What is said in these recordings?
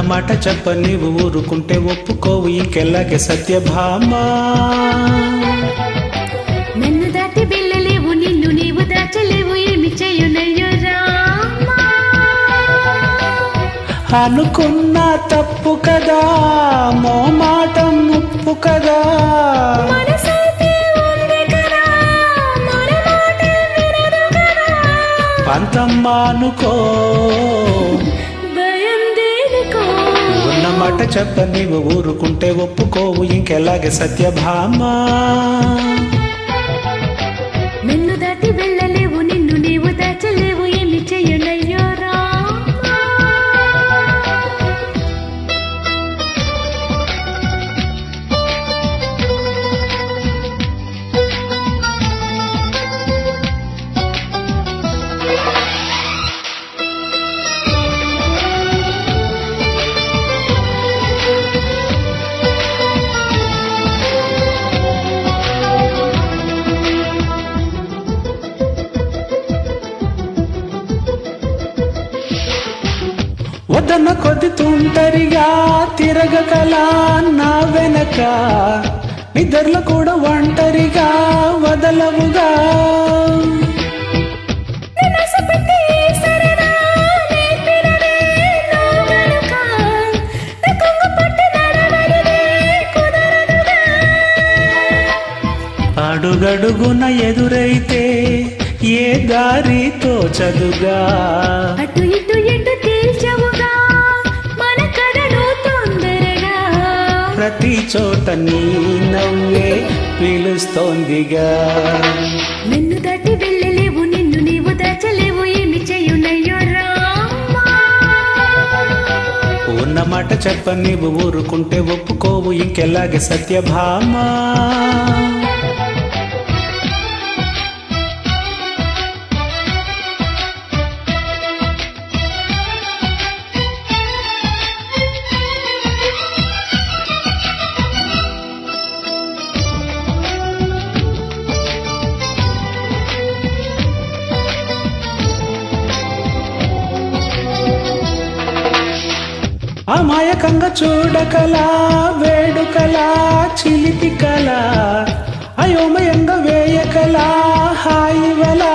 మాట చెప్ప నీవు ఊరుకుంటే ఒప్పుకోవు ఇంకెల్లాగే సత్యభామా. నన్ను దాటి వెళ్ళలేవు నిన్ను నీవు దాచలేవు ఏమి చెయ్యునయ్యో రామా. అనుకున్నా తప్పు కదా మోమాటం ముప్పు కదా. మనసైతే మాట చెప్ప నీవు ఊరుకుంటే ఒప్పుకోవు. ఇంకెలాగే సత్యభామా? వదన కొద్ది తుంటరిగా తిరగకలా నా వెనక. నిద్రలో కూడా ఒంటరిగా వదలవుగా. అడుగడుగున ఎదురైతే ఏ దారితో చదుగా అటు ఇటు చోట నీ నవ్వే పిలుస్తోందిగా. నన్ను దాటి వెళ్ళలేవు నిన్ను నీవు దాచలేవు ఏమి చెయ్యునయ్యో రామా. ఉన్న మాట చెప్ప నీవు ఊరుకుంటే ఒప్పుకోవు ఇంకెలాగే సత్యభామా. అమాయకంగా చూడకలా వేడుకలా చిలిపికలా అయోమయంగా వేయకలా హాయివలా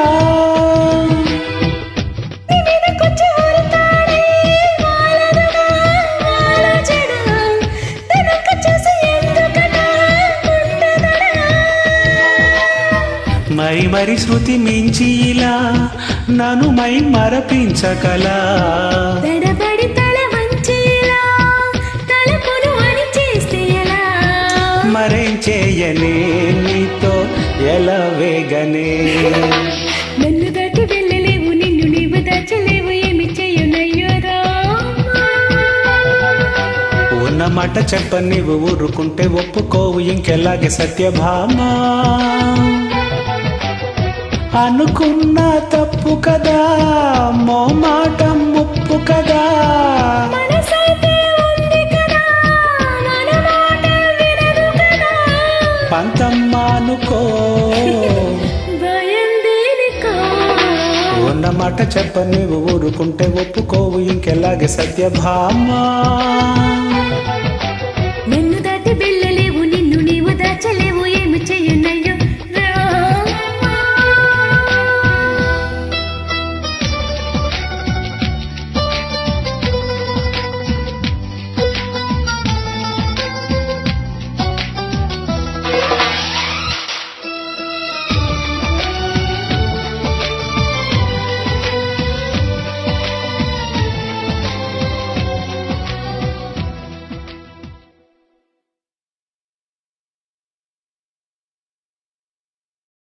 మరి మరి శృతి మించి ఇలా నన్ను మై మరపించకలా. చేయనే నీతో ఎలా వేగనే నన్ను దాటి వెళ్ళలేవు నిన్ను నీవు దాచలేవు ఏమి ఉన్న మాట చెప్ప నీవు ఊరుకుంటే ఒప్పుకోవు ఇంకెలాగే సత్యభామా. అనుకున్న తప్పు కదా మోమాటం ముప్పు కదా. ఉన్న మాట చెప్ప నీవు ఊరుకుంటే ఒప్పుకోవు. ఇంకెలాగే సత్యభామా?